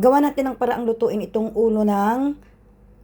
gawa natin ng paraang lutuin itong ulo ng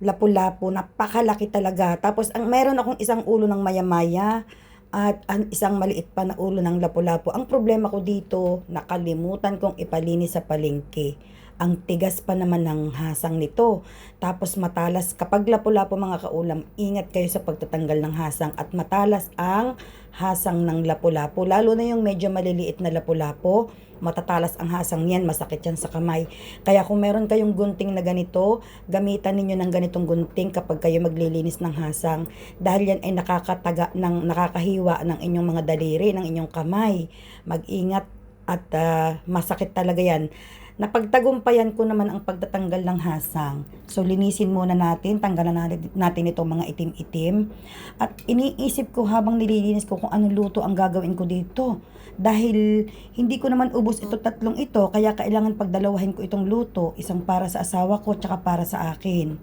lapu-lapu. Napakalaki talaga. Tapos, ang meron akong isang ulo ng maya-maya at ang isang maliit pa na ulo ng lapu-lapu. Ang problema ko dito, nakalimutan kong ipalinis sa palengke. Ang tigas pa naman ng hasang nito. Tapos matalas, kapag lapu-lapu mga kaulam, ingat kayo sa pagtatanggal ng hasang at matalas ang hasang ng lapu-lapu. Lalo na yung medyo maliliit na lapu-lapu, matatalas ang hasang niyan, masakit yan sa kamay. Kaya kung meron kayong gunting na ganito, gamitan ninyo ng ganitong gunting kapag kayo maglilinis ng hasang. Dahil yan ay nakakataga, ng, nakakahiwa ng inyong mga daliri, ng inyong kamay. Mag-ingat at ah, masakit talaga yan. Napagtagumpayan ko naman ang pagtatanggal ng hasang. So, linisin muna natin, tanggalan natin itong mga itim-itim. At iniisip ko habang nililinis ko kung anong luto ang gagawin ko dito. Dahil hindi ko naman ubos ito tatlong ito, kaya kailangan pagdalawahin ko itong luto. Isang para sa asawa ko, tsaka para sa akin.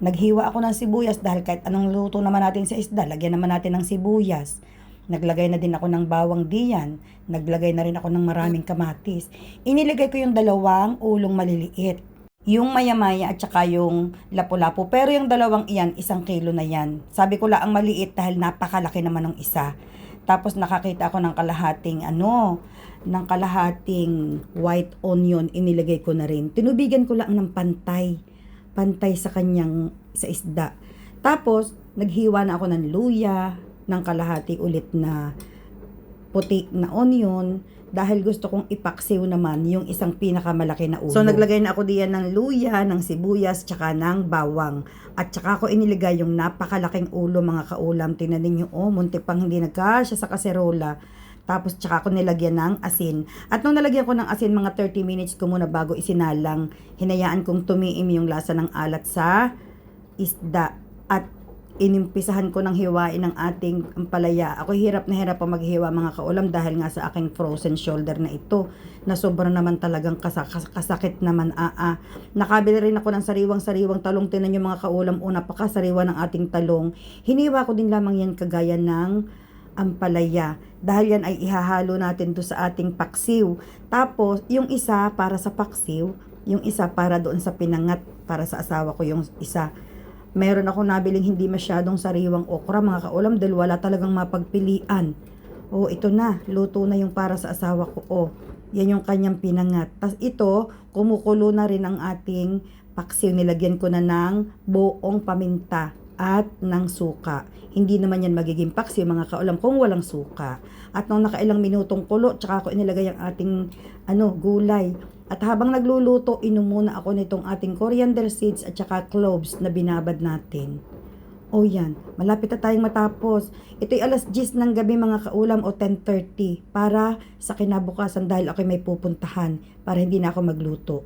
Naghiwa ako ng sibuyas dahil kahit anong luto naman natin sa isda, lagyan naman natin ng sibuyas. Naglagay na din ako ng bawang diyan. Naglagay na rin ako ng maraming kamatis. Iniligay ko yung dalawang ulong maliliit. Yung maya-maya at saka yung lapu-lapu. Pero yung dalawang iyan, isang kilo na yan. Sabi ko lang ang maliit dahil napakalaki naman ng isa. Tapos nakakita ako ng kalahating ano, ng kalahating white onion, inilagay ko na rin. Tinubigan ko lang ng pantay. Pantay sa kanyang sa isda. Tapos, naghiwa na ako ng luya, ng kalahati ulit na puti na onion dahil gusto kong ipaksiw naman yung isang pinakamalaki na ulo. So naglagay na ako diyan ng luya, ng sibuyas, tsaka ng bawang. At tsaka ko iniligay yung napakalaking ulo mga kaulam. Tingnan ninyo, oh, munti pang hindi nagkasya sa kaserola. Tapos tsaka ko nilagyan ng asin. At nung nalagyan ko ng asin, mga 30 minutes ko muna bago isinalang, hinayaan kong tumiim yung lasa ng alat sa isda. At inimpisahan ko ng hiwain ng ating ampalaya. Ako hirap na hirap pa maghiwa mga kaulam dahil nga sa aking frozen shoulder na ito na sobrang naman talagang kasak kasakit naman aa. Nakabili rin ako ng sariwang-sariwang talong. Tinan nyo mga kaulam, una pa kasariwa ng ating talong. Hiniwa ko din lamang yan kagaya ng ampalaya. Dahil yan ay ihahalo natin to sa ating paksiw. Tapos, yung isa para sa paksiw, yung isa para doon sa pinangat, para sa asawa ko yung isa meron ako nabiling hindi masyadong sariwang okra mga kaulam dahil wala talagang mapagpilian. Oh, ito na, luto na yung para sa asawa ko. Oh, yan yung kanyang pinangat. Tapos ito, kumukulo na rin ang ating paksiw. Nilagyan ko na ng buong paminta at ng suka. Hindi naman yan magiging paksiw mga kaulam kung walang suka. At nung nakailang minutong kulo, tsaka ko inilagay ang ating ano, gulay. At habang nagluluto, inom muna ako nitong ating coriander seeds at saka cloves na binabad natin. O yan, malapit na tayong matapos. Ito'y alas 10 ng gabi mga kaulam o 10.30 para sa kinabukasan dahil ako may pupuntahan para hindi na ako magluto.